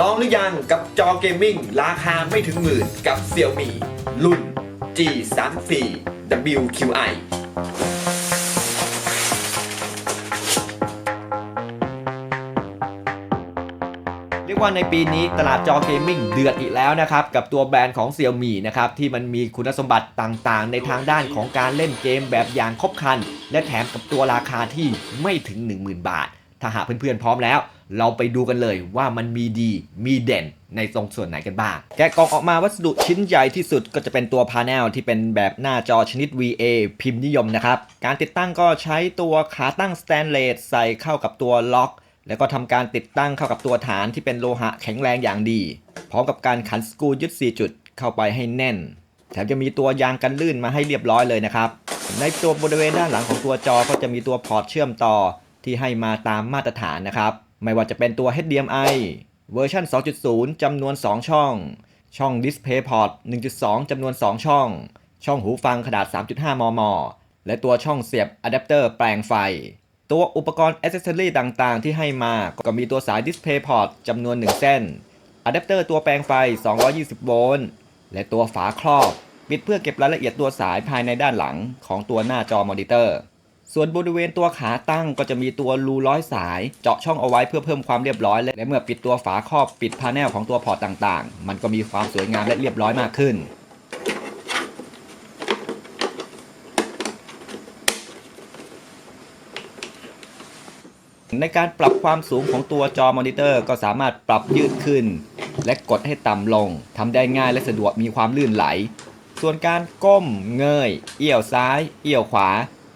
ลองหรือยังกับจอเกมมิ่งราคาไม่ถึงหมื่นกับ Xiaomi รุ่น G 3 4 WQI เรียกว่าในปีนี้ตลาดจอเกมมิ่งเดือดอีกแล้วนะครับ กับตัวแบรนด์ของ Xiaomi นะครับ ที่มันมีคุณสมบัติต่างๆ ในทางด้านของการเล่นเกมแบบอย่างครบครัน และแถมกับตัวราคาที่ไม่ถึง 10,000 บาท ถ้าหากเพื่อนๆพร้อมแล้ว เราไปดูกันเลยว่ามันมีดีมีเด่นในตรงส่วนไหนกันบ้าง แกะกล่องออกมาวัสดุชิ้นใหญ่ที่สุดก็จะเป็นตัวพาเนลที่เป็นแบบหน้าจอชนิด VA พิมพ์นิยมนะครับ การติดตั้งก็ใช้ตัวขาตั้งสแตนเลสใส่เข้ากับตัวล็อก แล้วก็ทำการติดตั้งเข้ากับตัวฐานที่เป็นโลหะแข็งแรงอย่างดี พร้อมกับการขันสกรูยึด 4 จุดเข้าไปให้แน่น แถมจะมีตัวยางกันลื่นมาให้เรียบร้อยเลยนะครับ ในตัวบริเวณด้านหลังของตัวจอก็จะมีตัวพอร์ตเชื่อมต่อที่ให้มาตามมาตรฐานนะครับ ไม่ว่าจะเป็นตัว HDMI เวอร์ชัน2.0 จำนวน 2 ช่อง ช่อง Display Port 1.2 จำนวน 2 ช่อง ช่องหูฟังขนาด 3.5 มม และตัวช่องเสียบอะแดปเตอร์แปลงไฟ ตัวอุปกรณ์อ c เซ s ซอรีต่างๆ ที่ให้มาก็มีตัวสาย Display Port จำนวน 1 เส้นอะแดปเตอร์ตัวแปลงไฟ 220 โวลต์ และตัวฝาครอบ ปิดเพื่อเก็บรายละเอียดตัวสายภายในด้านหลังของตัวหน้าจอมอนิเตอร์ ส่วนบริเวณตัวขาตั้งก็จะมีตัวรูร้อยสาย เจาะช่องเอาไว้เพื่อเพิ่มความเรียบร้อย และเมื่อปิดตัวฝาครอบปิดพาแนลของตัวพอร์ตต่างๆ มันก็มีความสวยงามและเรียบร้อยมากขึ้นในการปรับความสูงของตัวจอมอนิเตอร์ก็สามารถปรับยืดขึ้น และกดให้ต่ำลงทำได้ง่ายและสะดวกมีความลื่นไหล ส่วนการก้มเงย เอี้ยวซ้าย เอี้ยวขวา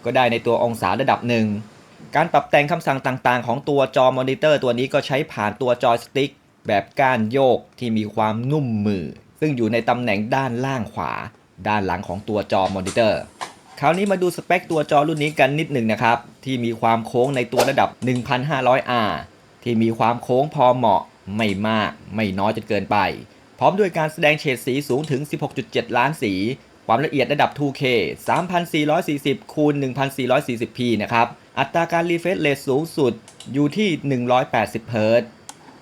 ก็ได้ในตัวองศาระดับหนึ่ง การปรับแต่งคำสั่งต่างๆ ของตัวจอมอนิเตอร์ตัวนี้ก็ใช้ผ่านตัวจอยสติ๊กแบบก้านโยกที่มีความนุ่มมือ ซึ่งอยู่ในตำแหน่งด้านล่างขวา ด้านหลังของตัวจอมอนิเตอร์คราวนี้มาดูสเปคตัวจอรุ่นนี้กันนิดหนึ่งนะครับ ที่มีความโค้งในตัวระดับ 1,500R ที่มีความโค้งพอเหมาะไม่มาก ไม่น้อยจนเกินไป พร้อมด้วยการแสดงเฉดสีสูงถึง 16.7 ล้านสี ความละเอียดระดับ 2K 3440คูณ 1440p นะครับ อัตราการรีเฟรชเรทสูงสุดอยู่ที่ 180 เฮิรตซ์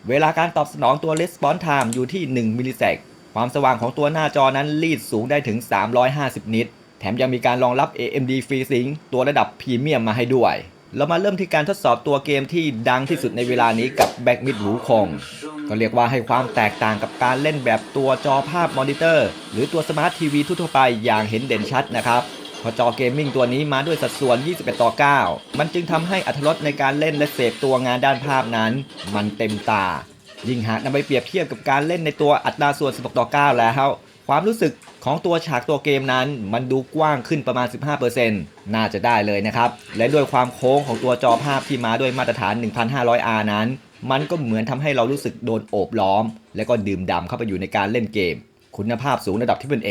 เวลาการตอบสนองตัว Response Time อยู่ที่ 1 มิลลิเซกความสว่างของตัวหน้าจอนั้นรีดสูงได้ถึง 350 นิต แถมยังมีการรองรับ AMD FreeSync ตัวระดับพรีเมียมมาให้ด้วย เรามาเริ่มที่การทดสอบตัวเกมที่ดังที่สุดในเวลานี้กับ Back Mid หูคง ก็เรียกว่าให้ความแตกต่างกับการเล่นแบบตัวจอภาพมอนิเตอร์ หรือตัวสมาร์ททีวีทั่วไปอย่างเห็นเด่นชัดนะครับพราะจอเกมมิ่งตัวนี้มาด้วยสัดส่วน 21 ต่อ 9 มันจึงทำให้อัตรสในการเล่นและเสพตัวงานด้านภาพนั้น มันเต็มตา ยิ่งหากนำไปเปรียบเทียบกับการเล่นในตัวอัตราส่วน 16 ต่อ 9 แล้ว ความรู้สึกของตัวฉากตัวเกมนั้น มันดูกว้างขึ้นประมาณ 15%น่าจะได้เลยนะครับ และด้วยความโค้งของตัวจอภาพที่มาด้วยมาตรฐาน 1,500R นั้น มันก็เหมือนทำให้เรารู้สึกโดนโอบล้อม และก็ดื่มด่ำเข้าไปอยู่ในการเล่นเกม คุณภาพสูงระดับที่เป็น A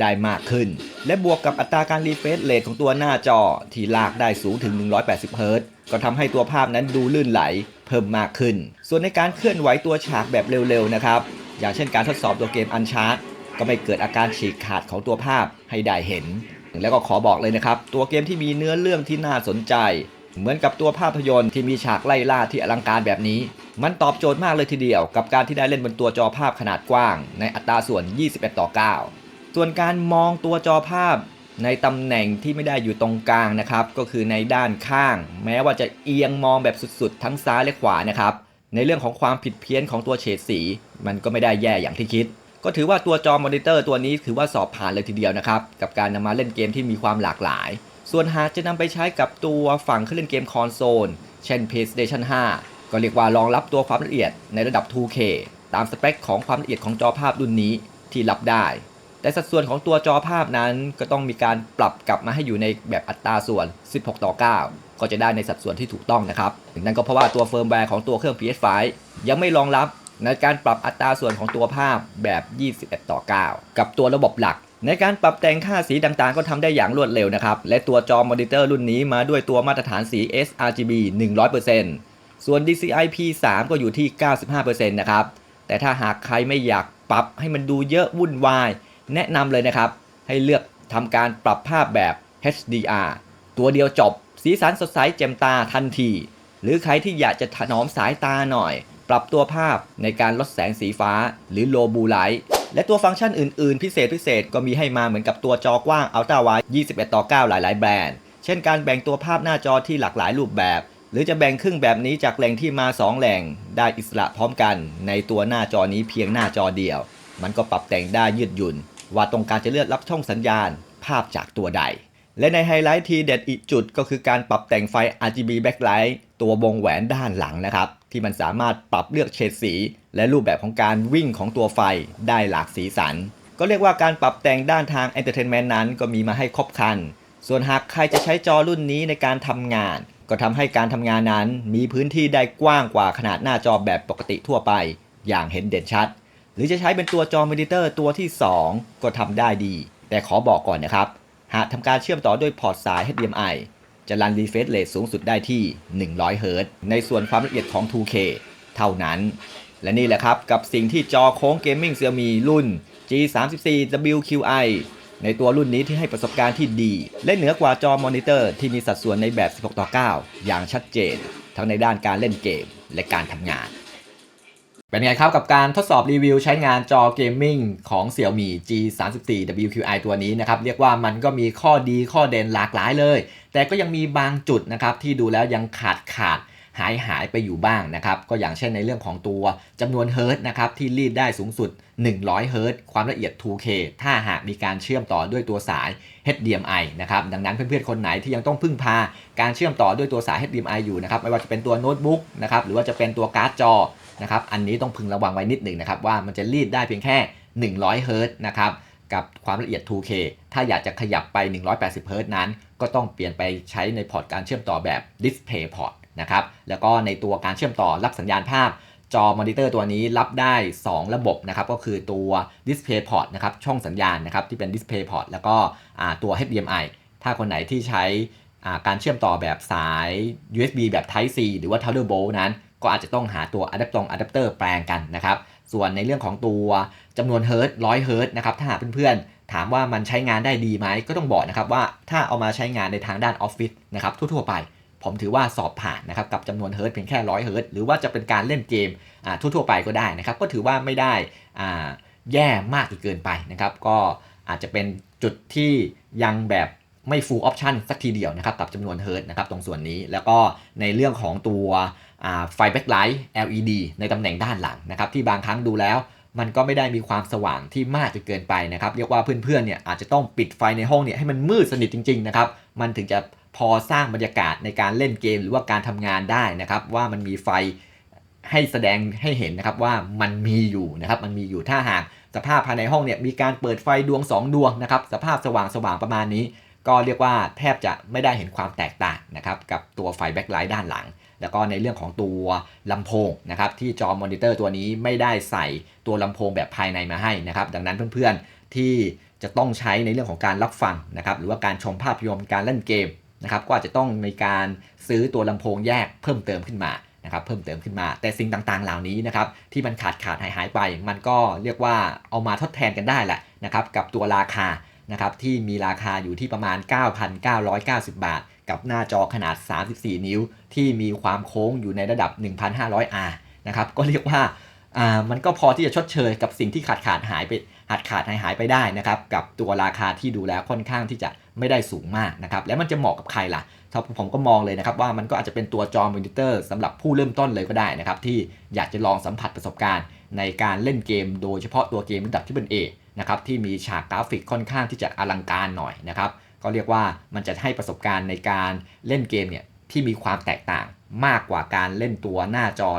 ได้มากขึ้น และบวกกับอัตราการรีเฟรชเรทของตัวหน้าจอที่ลากได้สูงถึง 180 เฮิรตซ์ก็ทำให้ตัวภาพนั้นดูลื่นไหลเพิ่มมากขึ้น ส่วนในการเคลื่อนไหวตัวฉากแบบเร็วๆนะครับ อย่างเช่นการทดสอบตัวเกมอันชาร์ t ก็ไม่เกิดอาการฉีกขาดของตัวภาพให้ได้เห็น แล้วก็ขอบอกเลยนะครับ ตัวเกมที่มีเนื้อเรื่องที่น่าสนใจ เหมือนกับตัวภาพยนตร์ที่มีฉากไล่ล่าที่อลังการแบบนี้ มันตอบโจทย์มากเลยทีเดียว กับการที่ได้เล่นบนตัวจอภาพขนาดกว้าง ในอัตราส่วน 21 ต่อ 9 ส่วนการมองตัวจอภาพในตำแหน่งที่ไม่ได้อยู่ตรงกลางนะครับ ก็คือในด้านข้าง แม้ว่าจะเอียงมองแบบสุดๆ ทั้งซ้ายและขวานะครับ ในเรื่องของความผิดเพี้ยนของตัวเฉดสี มันก็ไม่ได้แย่อย่างที่คิด ก็ถือว่าตัวจอมอนิเตอร์ตัวนี้ถือว่าสอบผ่านเลยทีเดียวนะครับ กับการนำมาเล่นเกมที่มีความหลากหลาย ส่วนหากจะนำไปใช้กับตัวฝั่งเครื่องเล่นเกมคอนโซล เช่น PlayStation 5 ก็เรียกว่ารองรับตัวความละเอียดในระดับ 2K ตามสเปคของความละเอียดของจอภาพรุ่นนี้ที่รับได้ แต่สัดส่วนของตัวจอภาพนั้นก็ต้องมีการปรับกลับมาให้อยู่ในแบบอัตราส่วน 16 ต่อ 9 ก็จะได้ในสัดส่วนที่ถูกต้องนะครับถึงนั้นก็เพราะว่าตัวเฟิร์มแวร์ของตัวเครื่อง PS5 ยังไม่รองรับในการปรับอัตราส่วนของตัวภาพแบบ 21 ต่อ 9 กับตัวระบบหลัก ในการปรับแต่งค่าสีต่างๆ ก็ทำได้อย่างรวดเร็วนะครับ และตัวจอมอนิเตอร์รุ่นนี้มาด้วยตัวมาตรฐานสี sRGB 100%ส่วน DCI P3 ก็อยู่ที่ 95%นะครับ แต่ถ้าหากใครไม่อยากปรับให้มันดูเยอะวุ่นวาย แนะนำเลยนะครับ ให้เลือกทำการปรับภาพแบบ HDR ตัวเดียวจบ สีสันสดใสแจ่มตาทันที หรือใครที่อยากจะถนอมสายตาหน่อย ปรับตัวภาพในการลดแสงสีฟ้า หรือ low blue light และตัวฟังก์ชันอื่นๆ พิเศษพิเศษก็มีให้มาเหมือนกับตัวจอกว้าง Ultra Wide 21 ต่อ 9 หลายๆ แบรนด์ เช่นการแบ่งตัวภาพหน้าจอที่หลากหลายรูปแบบ หรือจะแบ่งครึ่งแบบนี้จากแหล่งที่มา 2 แหล่ง ได้อิสระพร้อมกัน ในตัวหน้าจอนี้เพียงหน้าจอเดียว มันก็ปรับแต่งได้ยืดหยุ่น ว่าต้องการจะเลือกรับช่องสัญญาณ ภาพจากตัวใด และในไฮไลท์ทีเด็ดอีกจุดก็คือการปรับแต่งไฟ RGB backlight ตัววงแหวนด้านหลังนะครับ ที่มันสามารถปรับเลือกเฉดสี และรูปแบบของการวิ่งของตัวไฟได้หลากสีสัน ก็เรียกว่าการปรับแต่งด้านทาง Entertainment นั้นก็มีมาให้ครบครัน ส่วนหากใครจะใช้จอรุ่นนี้ในการทำงาน ก็ทำให้การทำงานนั้นมีพื้นที่ได้กว้างกว่าขนาดหน้าจอแบบปกติทั่วไป อย่างเห็นเด่นชัด หรือจะใช้เป็นตัวจอมอนิเตอร์ตัวที่ 2 ก็ทำได้ดี แต่ขอบอกก่อนนะครับ หากทำการเชื่อมต่อด้วยพอร์ตสาย HDMI จะรันรีเฟรชเรทสูงสุดได้ที่ 100 Hz ในส่วนความละเอียดของ 2K เท่านั้น และนี่แหละครับกับสิ่งที่จอโค้งเกมมิ่ง Xiaomi รุ่น G34 WQI ในตัวรุ่นนี้ที่ให้ประสบการณ์ที่ดี และเหนือกว่าจอมอนิเตอร์ที่มีสัดส่วนในแบบ 16 ต่อ 9 อย่างชัดเจน ทั้งในด้านการเล่นเกมและการทำงาน เป็นไงครับกับการทดสอบรีวิวใช้งานจอเกมมิ่งของ Xiaomi G34 WQI ตัวนี้นะครับ เรียกว่ามันก็มีข้อดีข้อเด่นหลากหลายเลย แต่ก็ยังมีบางจุดนะครับที่ดูแล้วยังขาดขาด หายหายไปอยู่บ้างนะครับ ก็อย่างเช่นในเรื่องของตัวจำนวนเฮิร์ตนะครับที่รีดได้สูงสุด 100เฮิร์ตความละเอียด 2K ถ้าหากมีการเชื่อมต่อด้วยตัวสาย HDMI นะครับดังนั้นเพื่อนๆคนไหนที่ยังต้องพึ่งพา การเชื่อมต่อด้วยตัวสาย HDMI อยู่นะครับไม่ว่าจะเป็นตัวโน้ตบุ๊กนะครับหรือว่าจะเป็นตัวการ์ดจอนะครับอันนี้ต้องพึงระวังไว้นิดหนึ่งนะครับว่ามันจะรีดได้เพียงแค่ 100เฮิร์ตนะครับกับความละเอียด 2K ถ้าอยากจะขยับไป 180เฮิร์ตนั้น ก็ต้องเปลี่ยนไปใช้ในพอร์ตการเชื่อมต่อแบบ Display Port นะครับแล้วก็ในตัวการเชื่อมต่อรับสัญญาณภาพจอมอนิเตอร์ตัวนี้รับได้ 2 ระบบนะครับก็คือตัว Display Port นะครับช่องสัญญาณนะครับที่เป็น Display Port แล้วก็ตัว HDMI ถ้าคนไหนที่ใช้การเชื่อมต่อแบบสาย USB แบบ Type C หรือว่า Thunderbolt นั้น ก็อาจจะต้องหาตัวอะแดปตรงอะแดปเตอร์แปลงกันนะครับ ส่วนในเรื่องของตัวจำนวนเฮิร์ตร้อยเฮิร์ตนะครับถ้าหากเพื่อนๆ ถามว่ามันใช้งานได้ดีไหมก็ต้องบอกนะครับว่าถ้าเอามาใช้งานในทางด้านออฟฟิศนะครับทั่วๆไป ผมถือว่าสอบผ่านนะครับกับจำนวนเฮิร์ตเพียงแค่ร้อยเฮิร์ตหรือว่าจะเป็นการเล่นเกมทั่วๆไปก็ได้นะครับก็ถือว่าไม่ได้แย่มากจนเกินไปนะครับก็อาจจะเป็นจุดที่ยังแบบไม่ full option สักทีเดียวนะครับกับจำนวนเฮิร์ตนะครับตรงส่วนนี้แล้วก็ในเรื่องของตัวไฟแบ็คไลท์ LED ในตำแหน่งด้านหลังนะครับที่บางครั้งดูแล้วมันก็ไม่ได้มีความสว่างที่มากจนเกินไปนะครับ เรียกว่าเพื่อนๆเนี่ยอาจจะต้องปิดไฟในห้องเนี่ยให้มันมืดสนิทจริงๆนะครับ มันถึงจะ พอสร้างบรรยากาศในการเล่นเกมหรือว่าการทำงานได้นะครับ ว่ามันมีไฟให้แสดงให้เห็นนะครับว่ามันมีอยู่นะครับ มันมีอยู่ถ้าหากสภาพภายในห้องเนี่ยมีการเปิดไฟดวง 2 ดวงนะครับ สภาพสว่างสว่างประมาณนี้ ก็เรียกว่าแทบจะไม่ได้เห็นความแตกต่างนะครับกับตัวไฟแบ็คไลท์ด้านหลัง แล้วก็ในเรื่องของตัวลำโพงนะครับที่จอมอนิเตอร์ตัวนี้ไม่ได้ใส่ตัวลำโพงแบบภายในมาให้นะครับ ดังนั้นเพื่อนๆที่จะต้องใช้ในเรื่องของการรับฟังนะครับหรือว่าการชมภาพยนตร์การเล่นเกม นะครับ ก็อาจจะต้องมีการซื้อตัวลำโพงแยกเพิ่มเติมขึ้นมานะครับเพิ่มเติมขึ้นมา แต่สิ่งต่างๆ เหล่านี้นะครับที่มันขาดขาดหายหายไป มันก็เรียกว่าเอามาทดแทนกันได้แหละนะครับกับตัวราคานะครับที่มีราคาอยู่ที่ประมาณ 9,990 บาท กับหน้าจอขนาด 34 นิ้ว ที่มีความโค้งอยู่ในระดับ 1,500R นะครับก็เรียกว่าอ่ามันก็พอที่จะชดเชยกับสิ่งที่ขาดขาดหายไปหัดขาดหายหายไปได้นะครับกับตัวราคาที่ดูแล้วค่อนข้างที่จะ ไม่ได้สูงมากนะครับแล้วมันจะเหมาะกับใครล่ะผมก็มองเลยนะครับว่ามันก็อาจจะเป็นตัวจอมอนิเตอร์สำหรับผู้เริ่มต้นเลยก็ได้นะครับที่อยากจะลองสัมผัสประสบการณ์ ในการเล่นเกม โดยเฉพาะตัวเกมระดับที่เป็น A นะครับที่มีฉากกราฟิกค่อนข้างที่จะอลังการหน่อยนะครับก็เรียกว่ามันจะให้ประสบการณ์ในการเล่นเกมเนี่ยที่มีความแตกต่างมากกว่าการเล่นตัวหน้าจอ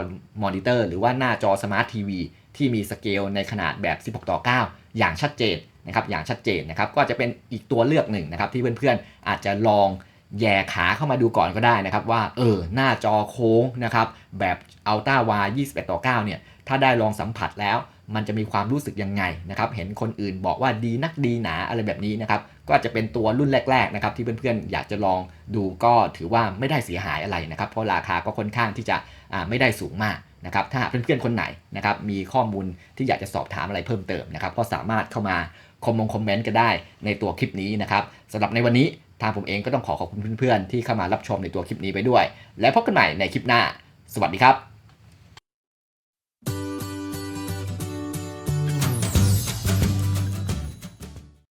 มอนิเตอร์ หรือว่าหน้าจอสมาร์ททีวีที่มีสเกลในขนาดแบบ 16 ต่อ 9 อย่างชัดเจน นะครับอย่างชัดเจนนะครับก็จะเป็นอีกตัวเลือกหนึ่งนะครับที่เพื่อนๆอาจจะลองแย่ขาเข้ามาดูก่อนก็ได้นะครับว่าเออหน้าจอโค้งนะครับแบบ Ultra Wide 21ต่อ9เนี่ยถ้าได้ลองสัมผัสแล้ว มันจะมีความรู้สึกยังไงนะครับเห็นคนอื่นบอกว่าดีนักดีหนาอะไรแบบนี้นะครับก็จจะเป็นตัวรุ่นแรกๆนะครับที่เพื่อนๆอยากจะลองดูก็ถือว่าไม่ได้เสียหายอะไรนะครับเพราะราคาก็ค่อนข้างที่จะไม่ได้สูงมากนะครับถ้าเพื่อนๆคนไหนนะครับมีข้อมูลที่อยากจะสอบถามอะไรเพิ่มเติมนะครับก็สามารถเข้ามา คอมมงคอมเมนต์กันได้ในตัวคลิปนี้นะครับสำหรับในวันนี้ทางผมเองก็ต้องขอขอบคุณเพื่อนๆที่เข้ามารับชมในตัวคลิปนี้ไปด้วย และพบกันใหม่ในคลิปหน้า สวัสดีครับ